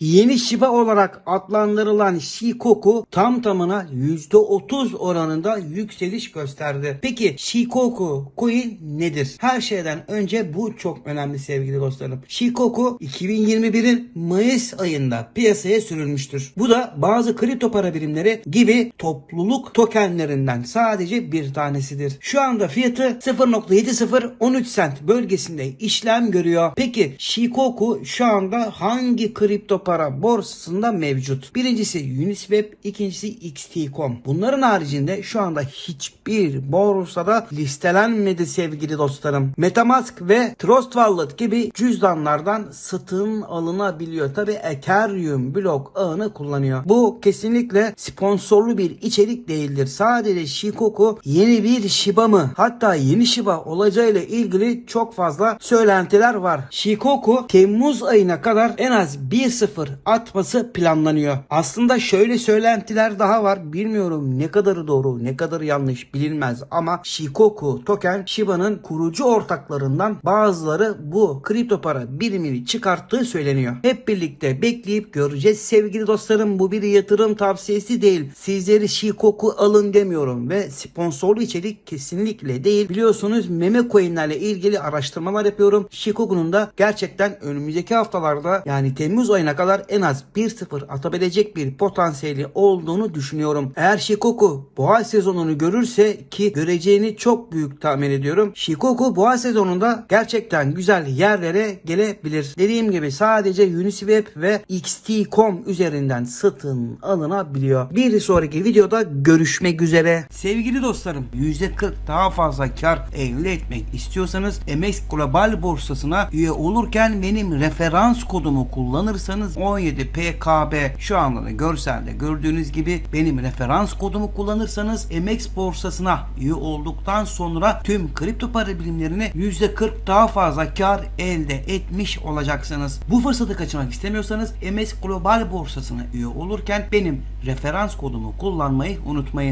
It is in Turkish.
Yeni Shiba olarak adlandırılan Shikoku tam tamına %30 oranında yükseliş gösterdi. Peki Shikoku coin nedir? Her şeyden önce bu çok önemli sevgili dostlarım. Shikoku 2021'in Mayıs ayında piyasaya sürülmüştür. Bu da bazı kripto para birimleri gibi topluluk tokenlerinden sadece bir tanesidir. Şu anda fiyatı 0.7013 sent bölgesinde işlem görüyor. Peki Shikoku şu anda hangi kripto para borsasında mevcut? Birincisi Uniswap, ikincisi XT.com. Bunların haricinde şu anda hiçbir borsada listelenmedi sevgili dostlarım. Metamask ve Trust Wallet gibi cüzdanlardan satın alınabiliyor. Tabi Ethereum blok ağını kullanıyor. Bu kesinlikle sponsorlu bir içerik değildir. Sadece Shikoku yeni bir Shiba mı? Hatta yeni Shiba olacağıyla ilgili çok fazla söylentiler var. Shikoku Temmuz ayına kadar en az 1-0 atması planlanıyor. Aslında şöyle söylentiler daha var. Bilmiyorum ne kadarı doğru ne kadarı yanlış bilinmez ama Shikoku token Shiba'nın kurucu ortaklarından bazıları bu kripto para birimini çıkarttığı söyleniyor. Hep birlikte bekleyip göreceğiz sevgili dostlarım. Bu bir yatırım tavsiyesi değil. Sizleri Shikoku alın demiyorum ve sponsorlu içerik kesinlikle değil. Biliyorsunuz meme coinlerle ilgili araştırmalar yapıyorum. Shikoku'nun da gerçekten önümüzdeki haftalarda yani Temmuz ayına kadar en az 1-0 atabilecek bir potansiyeli olduğunu düşünüyorum. Eğer Shikoku boğa sezonunu görürse ki göreceğini çok büyük tahmin ediyorum. Shikoku boğa sezonunda gerçekten güzel yerlere gelebilir. Dediğim gibi sadece Uniswap ve XT.com üzerinden satın alınabiliyor. Bir sonraki videoda görüşmek üzere. Sevgili dostlarım %40 daha fazla kar elde etmek istiyorsanız MX Global borsasına üye olurken benim referans kodumu kullanırsanız 17PKB şu anda da görselde gördüğünüz gibi benim referans kodumu kullanırsanız MX borsasına üye olduktan sonra tüm kripto para birimlerini %40 daha fazla kar elde etmiş olacaksınız. Bu fırsatı kaçırmak istemiyorsanız MX Global borsasına üye olurken benim referans kodumu kullanmayı unutmayın.